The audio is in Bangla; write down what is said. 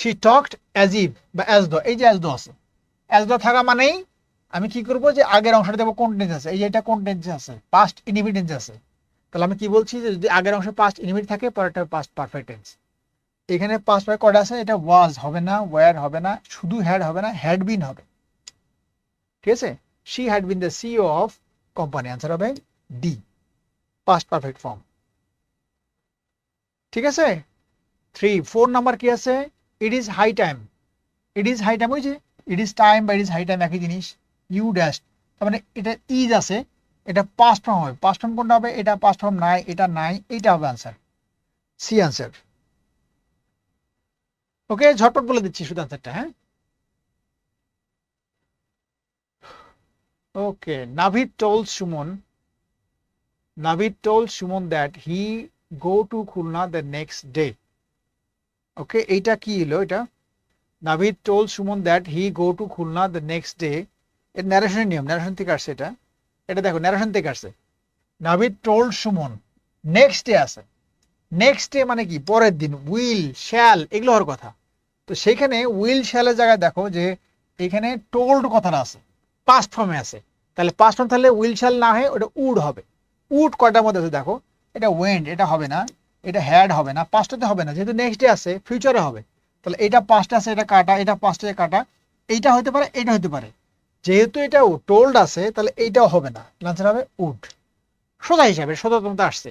শি টকড অ্যাজ ইভ বা অ্যাজ দ এই যে অ্যাজ দ আছে। অ্যাজ দ থাকা মানেই আমি কি করব যে আগের অংশটা দেবো কন্টেন্স আছে। এই যে এটা কন্টেন্স আছে পাস্ট ইনহিবিটেন্স আছে। তাহলে আমি কি বলছি যে যদি আগের অংশে পাস্ট ইনহিবিট থাকে, পরেরটা পাস্ট পারফেক্ট টেন্স এখানে পাস্ট পারফেক্ট কটা আছে? এটা ওয়াজ হবে না ওয়ার হবে না, শুধু হ্যাড হবে না হ্যাড বিন হবে। ঠিক আছে? She had been the CEO of company answer হবে ডি পাস্ট পারফেক্ট ফর্ম ঠিক আছে? থ্রি ফোর নাম্বার কি আছে? It is high time it is high time ওই যে ইট ইজ টাইম বা ইট ইজ হাই টাইম একই জিনিস ইউ ড্যাশ তার মানে এটা ইজ আছে, এটা পাস্ট ফর্ম হবে। পাস্ট ফর্ম কোনটা হবে? এটা পাস্ট ফর্ম নাই, এটা নাই, এইটা হবে আনসার সি আনসার ওকে ঝটপট বলে দিচ্ছি শুধু আনসারটা হ্যাঁ? Okay Navid told Suman Navid told Suman that he go to Khulna the next day okay এইটা কি এলো এটা? Navid told Suman that he go to Khulna the next day এর ন্যারেশনের নিয়ম ন্যারেশন থেকে আসছে এটা। এটা দেখো ন্যারেশন থেকে আসছে। Navid told Suman next day আছে। নেক্সট ডে মানে কি? পরের দিন উইল শ্যাল এগুলো হওয়ার কথা। তো সেখানে উইল শ্যালের জায়গায় দেখো যে এখানে টোল্ড কথাটা আছে। পাস্ট ফর্মে আছে। তাহলে পাস্ট ফর্ম তাহলে উইল শ্যাল না হয়ে ওটা উড হবে। উড কয়টার মধ্যে আছে দেখো? এটা ওয়েন্ড এটা হবে না। এটা হ্যাড হবে না পাঁচটাতে হবে না। যেহেতু নেক্সট ডে আছে ফিউচারে হবে। তাহলে এটা পাঁচটা আছে, এটা কাটা, এটা পাঁচটা কাটা। এইটা হতে পারে এটা হতে পারে। যেহেতু এটা টোল্ড আছে, তাহলে এইটাও হবে না। হবে উড সোজা হিসাবে, সোজা তোমাদের আসছে।